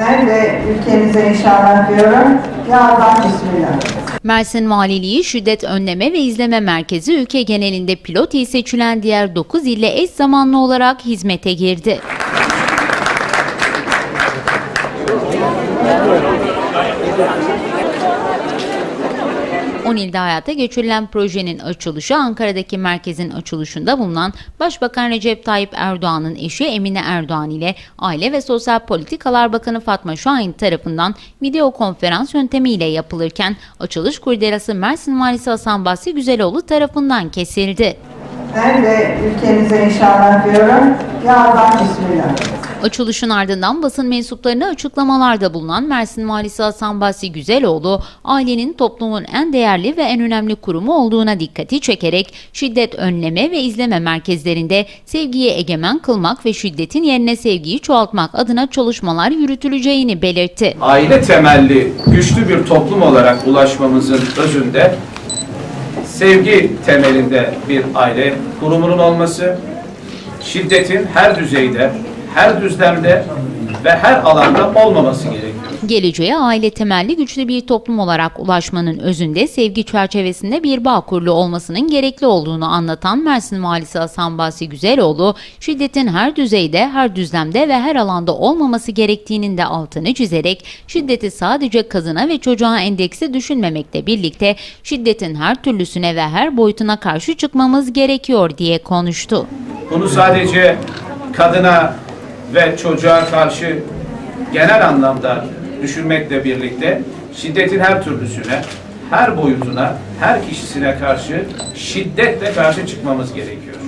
Ben de ülkemize inşallah diyorum. Ya Allah bismillah. Mersin Valiliği Şiddet Önleme ve İzleme Merkezi ülke genelinde pilot il seçilen diğer 9 ile eş zamanlı olarak hizmete girdi. On ilde hayata geçirilen projenin açılışı Ankara'daki merkezin açılışında bulunan Başbakan Recep Tayyip Erdoğan'ın eşi Emine Erdoğan ile Aile ve Sosyal Politikalar Bakanı Fatma Şahin tarafından video konferans yöntemiyle yapılırken açılış kurdelası Mersin Valisi Hasan Basri Güzeloğlu tarafından kesildi. Ben de ülkemize inşallah diyorum. Ya Allah bismillah. Açılışın ardından basın mensuplarına açıklamalarda bulunan Mersin Valisi Hasan Basri Güzeloğlu, ailenin toplumun en değerli ve en önemli kurumu olduğuna dikkati çekerek şiddet önleme ve izleme merkezlerinde sevgiyi egemen kılmak ve şiddetin yerine sevgiyi çoğaltmak adına çalışmalar yürütüleceğini belirtti. aile temelli güçlü bir toplum olarak ulaşmamızın özünde sevgi temelinde bir aile kurumunun olması, şiddetin her düzeyde, her düzlemde ve her alanda olmaması gerekiyor. Geleceğe aile temelli güçlü bir toplum olarak ulaşmanın özünde sevgi çerçevesinde bir bağ kurulu olmasının gerekli olduğunu anlatan Mersin Valisi Hasan Basri Güzeloğlu, şiddetin her düzeyde, her düzlemde ve her alanda olmaması gerektiğinin de altını çizerek şiddeti sadece kadına ve çocuğa endeksi düşünmemekle birlikte şiddetin her türlüsüne ve her boyutuna karşı çıkmamız gerekiyor diye konuştu. Bunu sadece kadına ve çocuğa karşı genel anlamda düşünmekle birlikte şiddetin her türlüsüne, her boyutuna, her kişisine karşı şiddetle karşı çıkmamız gerekiyor.